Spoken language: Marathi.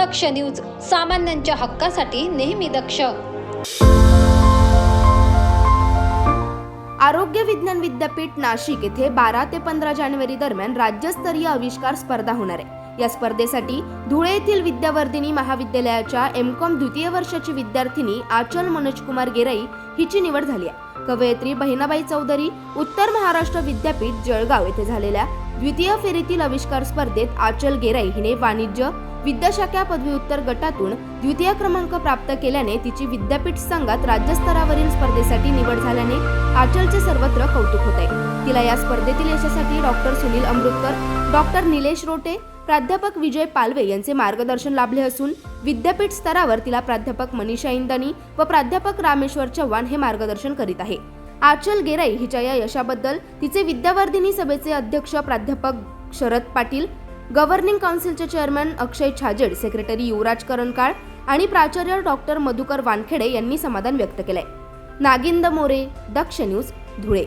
दक्ष न्यूज सामान्यांच्या हक्कासाठी नेहमी दक्ष. आरोग्य विज्ञान विद्यापीठ नाशिक येथे बारा ते पंधरा जानेवारी दरम्यान राज्यस्तरीय आविष्कार स्पर्धा होणार आहे. या स्पर्धेसाठी धुळे येथील विद्यावर्धिनी महाविद्यालयाच्या एम कॉम द्वितीय वर्षाची विद्यार्थिनी आचल मनोजकुमार गेराई हिची निवड झाली आहे. कवयित्री बहिणाबाई चौधरी उत्तर महाराष्ट्र विद्यापीठ जळगाव येथे झालेल्या द्वितीय फेरीतील आविष्कार स्पर्धेत आचल गेराई हिने वाणिज्य विद्याशाखा पदव्युत्तर गटातून द्वितीय क्रमांक प्राप्त केल्याने तिची विद्यापीठ संघात राज्यस्तरावरील स्पर्धेसाठी निवड झाल्याने आचलचे सर्वत्र कौतुक होत. आहे तिला या स्पर्धेतील यशासाठी डॉक्टर सुनील अमृतकर डॉक्टर निलेश रोटे प्राध्यापक विजय पालवे यांचे मार्गदर्शन लाभले असून विद्यापीठ स्तरावर तिला प्राध्यापक मनीषा इंदानी व प्राध्यापक रामेश्वर चव्हाण हे मार्गदर्शन करीत आहे. आचल गेराई हिच्या या यशाबद्दल तिचे विद्यावर्धिनी सभेचे अध्यक्ष प्राध्यापक शरद पाटील गव्हर्निंग काउन्सिलचे चेअरमॅन अक्षय छाजेड सेक्रेटरी युवराज करणकाळ आणि प्राचार्य डॉक्टर मधुकर वानखेडे यांनी समाधान व्यक्त केलंय. नागिंद मोरे दक्ष न्यूज धुळे.